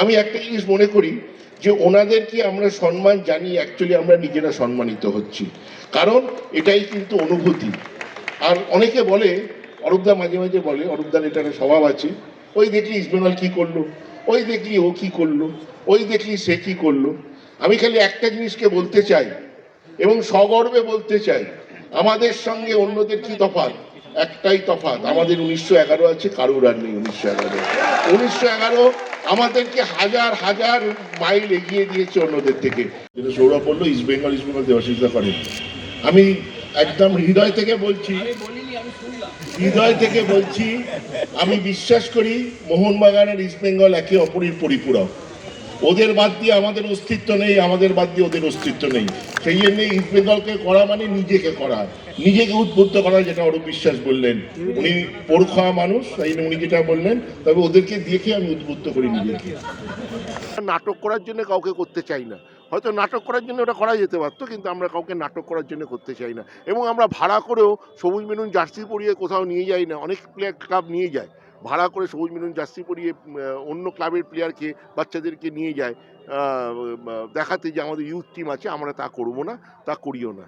আমি একটা জিনিস মনে করি যে ওনাদেরকে আমরা সম্মান জানি অ্যাকচুয়ালি আমরা নিজেরা সম্মানিত হচ্ছি। কারণ এটাই কিন্তু অনুভূতি। আর অনেকে বলে, অরূপদা মাঝে মাঝে বলে, অরূপদার এটা একটা স্বভাব আছে, ওই দেখলি ইস্টবেঙ্গল কী করল? ওই দেখলি ও কী করল? ওই দেখলি সে কী করল? আমি খালি একটা জিনিসকে বলতে চাই, এবং সগর্বে বলতে চাই, আমাদের সঙ্গে অন্যদের কি তফাৎ? একটাই তফাৎ, আমাদের উনিশশো এগারো আছে, কারুর আর নেই উনিশশো এগারো। উনিশশো এগারো আমাদেরকে হাজার হাজার মাইল এগিয়ে দিয়েছে অন্যদের থেকে। যেটা সৌরভ বলল ইস্ট বেঙ্গল ইস্ট বেঙ্গল দেবাশিসদা করেন আমি একদম হৃদয় থেকে বলছি হৃদয় থেকে বলছি আমি বিশ্বাস করি মোহনবাগানের ইস্ট বেঙ্গল একে অপরের পরিপূরক। ওদের বাদ দিয়ে আমাদের অস্তিত্ব নেই, আমাদের বাদ দিয়ে ওদের অস্তিত্ব নেই। সেই জন্য ইস্ট বেঙ্গলকে করা মানে নিজেকে করা। নিজেকে উদ্বুদ্ধ করা, যেটা অরূপ বিশ্বাস বললেন। উনি পরখা মানুষ, তাই উনি যেটা বললেন, তবে ওদেরকে দেখে আমি উদ্বুদ্ধ করি নিজেকে। নাটক করার জন্য কাউকে করতে চাই না। হয়তো নাটক করার জন্য ওটা করা যেতে পারতো, কিন্তু আমরা কাউকে নাটক করার জন্য করতে চাই না। এবং আমরা ভাড়া করেও সবুজ মেনুন জার্সি পরিয়ে কোথাও নিয়ে যাই না, অনেক প্লেয়ার ক্লাব নিয়ে যায়। ভাড়া করে সবুজ মিলন জার্সি পরিয়ে অন্য ক্লাবের প্লেয়ারকে, বাচ্চাদেরকে নিয়ে যায় দেখাতে যে আমাদের ইউথ টিম আছে, আমরা তা করব না, তা করিও না।